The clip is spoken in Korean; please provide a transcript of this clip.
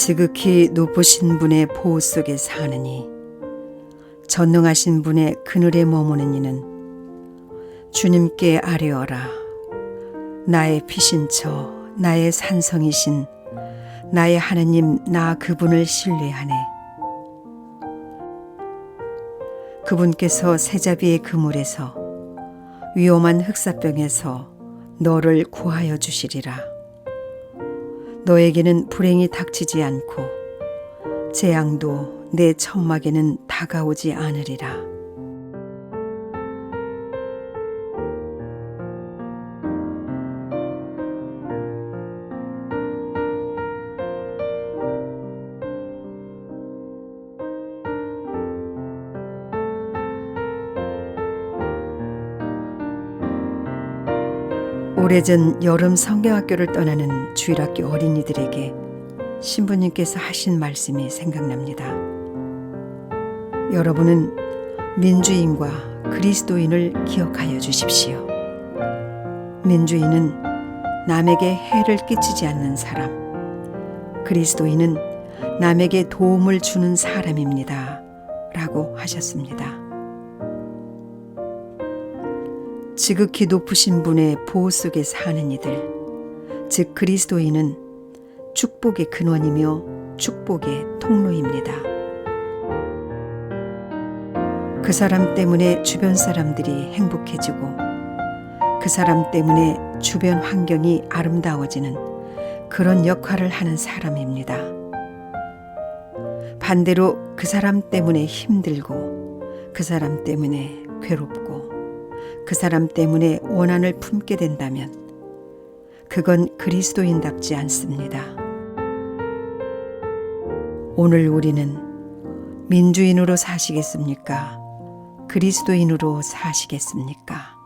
지극히 높으신 분의 보호 속에 사느니 전능하신 분의 그늘에 머무는 이는 주님께 아뢰어라. 나의 피신처 나의 산성이신 나의 하느님 나 그분을 신뢰하네. 그분께서 세자비의 그물에서 위험한 흑사병에서 너를 구하여 주시리라 너에게는 불행이 닥치지 않고 재앙도 내 천막에는 다가오지 않으리라. 오래전 여름 성경학교를 떠나는 주일학교 어린이들에게 신부님께서 하신 말씀이 생각납니다. 여러분은 민주인과 그리스도인을 기억하여 주십시오. 민주인은 남에게 해를 끼치지 않는 사람, 그리스도인은 남에게 도움을 주는 사람입니다. 라고 하셨습니다. 지극히 높으신 분의 보호 속에 사는 이들, 즉 그리스도인은 축복의 근원이며 축복의 통로입니다. 그 사람 때문에 주변 사람들이 행복해지고 그 사람 때문에 주변 환경이 아름다워지는 그런 역할을 하는 사람입니다. 반대로 그 사람 때문에 힘들고 그 사람 때문에 괴롭고 그 사람 때문에 원한을 품게 된다면 그건 그리스도인답지 않습니다. 오늘 우리는 민주인으로 사시겠습니까? 그리스도인으로 사시겠습니까?